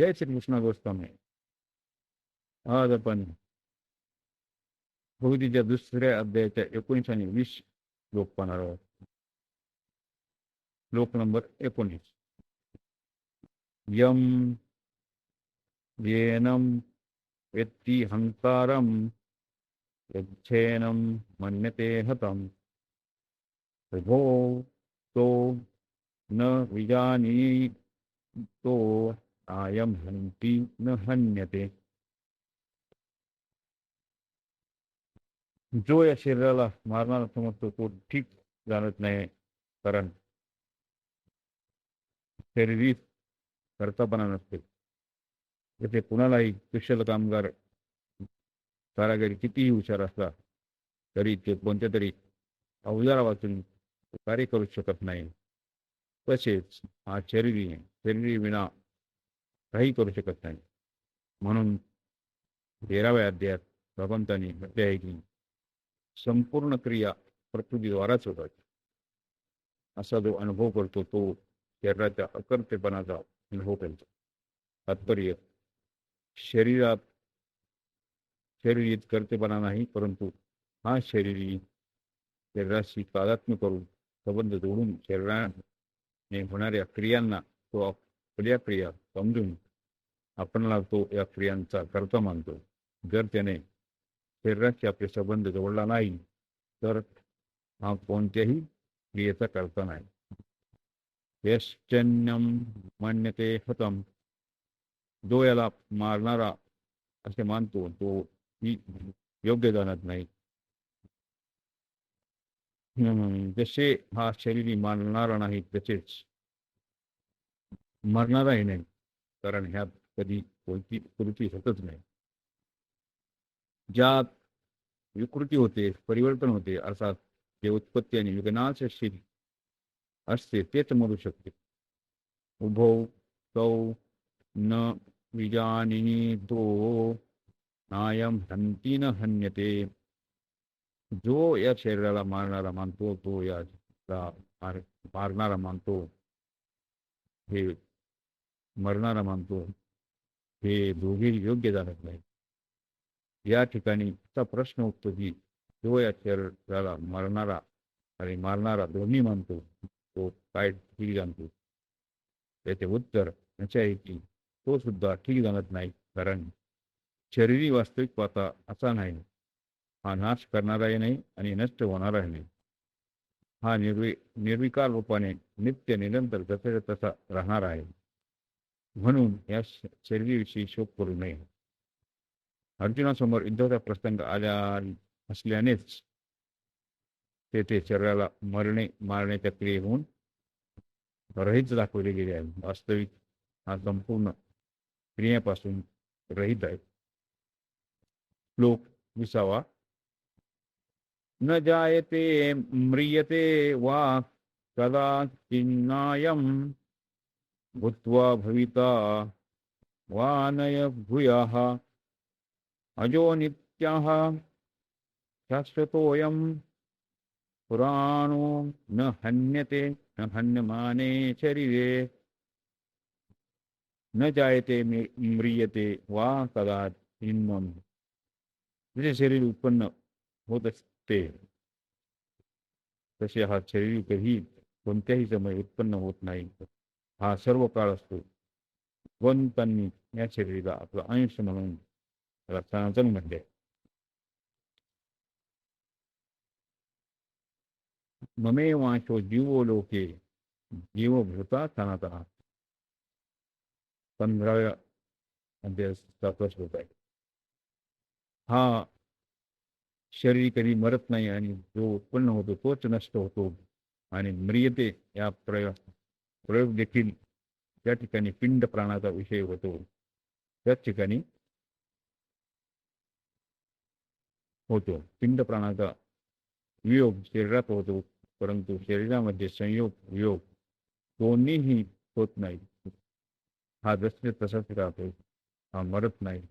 जय श्रीकृष्ण गोस्वामी. आज आपण भगवतीच्या दुसऱ्या अध्यायाच्या एकोणीस आणि वीस लोक पाहणार आहोत. लोक नंबर एकोणीस. यम येनम वेत्ती हंकारम यच्छेनम मन्यते हतम प्रभो तो न विजानी तो आयम हंती न हन्यते। जो या शरीराला मारणारा समजतो तो ठीक जाणत नाही कारण शरीरी करतापणा नसते. जसे कुणालाही कुशल कामगार कारागिरी कितीही हुशार असला तरी ते कोणत्या तरी अवजारा वाचून कार्य करू शकत नाही. तसेच हा शरीरी शरीरी विना काही करू शकत नाही. म्हणून तेराव्या अध्यायात भगवंतांनी म्हटले आहे की संपूर्ण क्रिया प्रकृतीद्वाराच होतात असा जो अनुभव करतो तो शरीराच्या अकर्तेपणाचा अनुभव करतो. तात्पर्य शरीरात शरीर कर्तेपणा नाही परंतु हा शरीरी शरीराशी तादात्म्य करून संबंध जोडून शरीराने होणाऱ्या क्रियांना तो आपल्या क्रिया समजून आपणाला तो या क्रियांचा कर्ता मानतो. जर त्याने शरीराशी आपले संबंध जोडला नाही तर हा कोणत्याही क्रियेचा कर्ता नाही. यश्चन्यम मान्यते हतम. जो याला मारणारा असे मानतो तो ही योग्य जाणत नाही. जसे हा शरीरी मानणारा नाही तसेच मरणाराही नाही कारण ह्यात कधी कोणती कृती होतच नाही. ज्यात विकृती होते परिवर्तन होते अर्थात जे उत्पत्ती आणि विघ्नाशशील असते तेच मरू शकते. उभव तौ न विजानी तो नायम हंती न हन्यते. जो या शरीराला मारणारा मानतो तो या मारणारा मानतो. हे मरणारा मानतो. हे दोघे योग्य जाणत नाही या ठिकाणी असा प्रश्न उठतो की जो या शरीराला मरणारा आणि मारणारा दोन्ही मानतो. तो काय ठीक जाणतो? त्याचे उत्तर असे आहे की तो सुद्धा ठीक जाणत नाही कारण शरीरी वास्तविक पाहता असा नाही. हा नाश करणाराही नाही आणि नष्ट होणाराही नाही. हा निर्वि निर्विकार रूपाने नित्य निरंतर जसे तसा राहणार आहे. म्हणून या शरीराविषयी शोक करू नये. अर्जुनासमोर युद्धाचा प्रसंग आल्या असल्यानेच तेथे शरीराला मरणे मारण्याच्या क्रियेहून रहित दाखवले गेले आहे. वास्तविक हा संपूर्ण क्रियेपासून रहित आहे. श्लोक विसावा. न जायते म्रियते वा कदा चिन्नायम भूत्वा भविता वा भूयः। अजो नित्याः शाश्वतोऽयं पुराणो न हन्यते न हन्यमाने शरीरे। न जायते म्रियते वा कदा चिन्मम जसे शरीर उत्पन्न होत असते तसे हा शरीर कधी कोणत्याही समय उत्पन्न होत नाही. हा सर्व काळ असतो. भगवंतांनी या शरीराला आपलं आयुष्य म्हणून त्याला सनातन ममे वांशो जीवो लोके जीवभूता सनातन. पंधराव्या अध्यायाचा श्लोक आहे हा शरीर कधी मरत नाही आणि जो उत्पन्न होतो तोच नष्ट होतो आणि म्रियते या प्रयोग प्रयोग देखील त्या ठिकाणी पिंड प्राणाचा विषय होतो. त्याच ठिकाणी होतो. पिंड प्राणाचा वियोग शरीरात होतो परंतु शरीरामध्ये संयोग वियोग दोन्हीही होत नाही. हा जसे तसाच राहतो हा मरत नाही.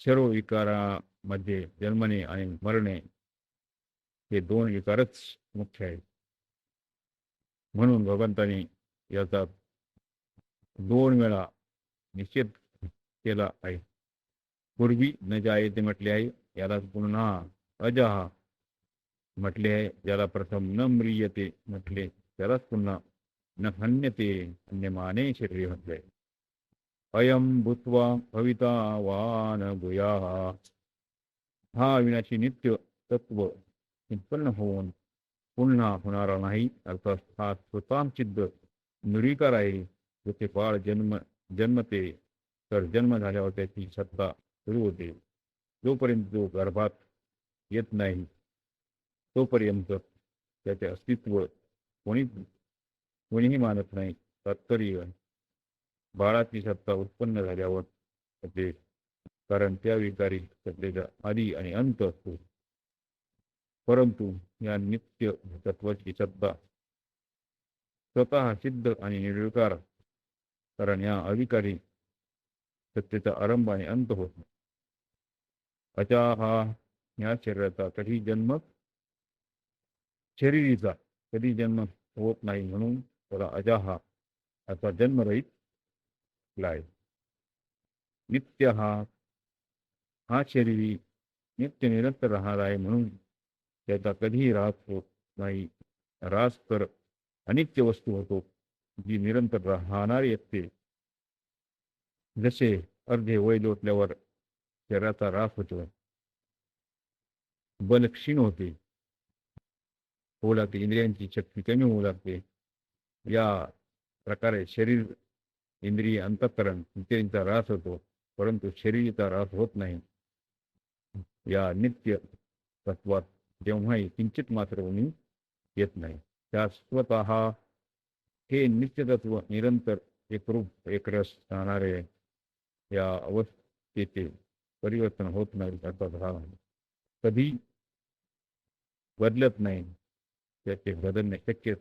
सर्व विकारामध्ये जन्मणे आणि मरणे हे दोन विकारच मुख्य आहेत. म्हणून भगवंतानी याचा दोन वेळा निषेध केला आहे. पूर्वी न जायते म्हटले आहे याला पुन्हा अजहा म्हटले आहे ज्याला प्रथम न म्रियते म्हटले त्यालाच पुन्हा न हन्यते अन्यमाने शरीर म्हटले अयम भूत्वा भविता वान भूया. हा अविनाशी नित्य तत्व उत्पन्न होऊन पुन्हा होणारा नाही अर्थात हा स्वतः सिद्ध निर्विकार आहे जसे बाळ जन्म जन्मते तर जन्म झाल्यावर त्याची सत्ता सुरू होते. जोपर्यंत तो गर्भात येत नाही तोपर्यंत त्याचे अस्तित्व कोणी कोणीही मानत नाही. तात्पर्य बाळाची सत्ता उत्पन्न झाल्यावर होते कारण त्या विकारी सत्तेचा आधी आणि अंत असतो. परंतु या नित्य तत्वाची सत्ता स्वतः सिद्ध आणि निर्विकार कारण या अविकारी सत्तेचा आरंभ आणि अंत होत नाही. अचा हा या शरीराचा कधी जन्म शरीरीचा कधी जन्म होत नाही म्हणून त्याला अजा हा असा जन्मरहित आहे नित्य हा हा शरीरी नित्य निरंतर राहणार आहे म्हणून त्याचा कधीही रास होत नाही. रास तर अनित्य वस्तू होतो जी निरंतर राहणारी असते. जसे अर्धे वय लोटल्यावर शरीराचा रास होतो. बल क्षीण होते. होऊ लागते इंद्रियांची शक्ती कमी होऊ लागते. या प्रकारे शरीर इंद्रिय अंतःकरण इत्यादींचा रास होतो परंतु शरीराचा रास होत नाही. या नित्य तत्वात जेव्हाही किंचित मात्र उणी येत नाही. शाश्वत हे नित्यतत्व निरंतर एकरूप एकरस राहणारे या अवस्थेचे परिवर्तन होत नाही अर्थात हा कधी बदलत नाही त्याचे बदलणे शक्य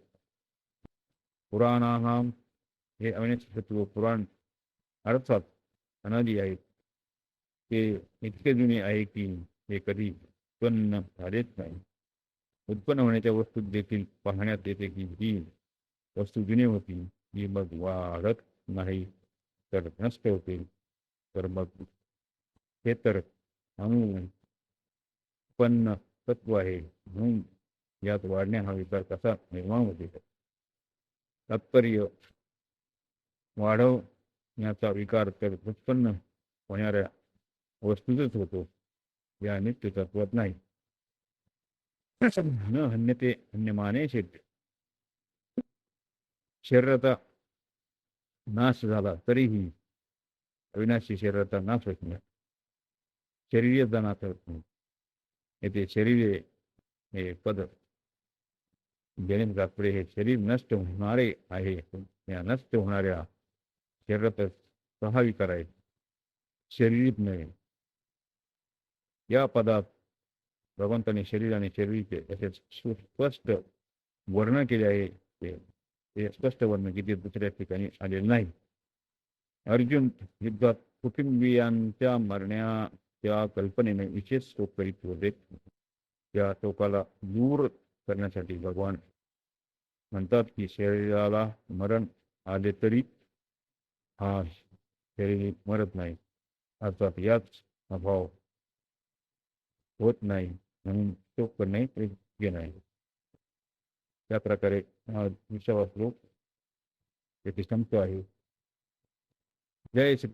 पुराणानाम हे अविनाशत्व पुराण अर्थात अनादी आहेत. ते इतके जुने आहे की हे कधी उत्पन्न झालेच नाही. उत्पन्न होण्याच्या वस्तू देखील पाहण्यात येते की ही वस्तू जुनी होती. ही मग वाढत नाही तर नष्ट होते. तर मग हे तर अनुपन्न उत्पन्न तत्व आहे. म्हणून यात वाढण्या हा विचार कसा निर्माण होते? तात्पर्य वाढवण्याचा विकार तर उत्पन्न होणाऱ्या वस्तूतच होतो. या नित्य तत्वात नाही. न हन्यते हन्यमाने शेट शरीराचा नाश झाला तरीही अविनाशी शरीराचा नाश होत नाही. शरीराचा नाश होत नाही. येथे शरीर हे पद जेणे तात्पर्य हे शरीर नष्ट होणारे आहे. या नष्ट होणाऱ्या शरीरात सहा विकार आहेत शरीरित नव्हे. या पदात भगवंताने शरीर आणि शरीरचे असे सुस्पष्ट वर्णन केले आहे. ते स्पष्ट वर्ण किती दुसऱ्या ठिकाणी आलेले नाही. अर्जुन युद्धात कुटुंबियांच्या मरण्याच्या कल्पनेने विशेष शोक करीत होते. त्या शोकाला दूर करण्यासाठी भगवान म्हणतात की शरीराला मरण आले तरी हा शरीर मरत नाही. अर्थात याच अभाव होत नाही. म्हणून शोक करणे योग्य नाही. त्या प्रकारे हा विषयावा श्लोक येथे संपतो आहे. जय श्री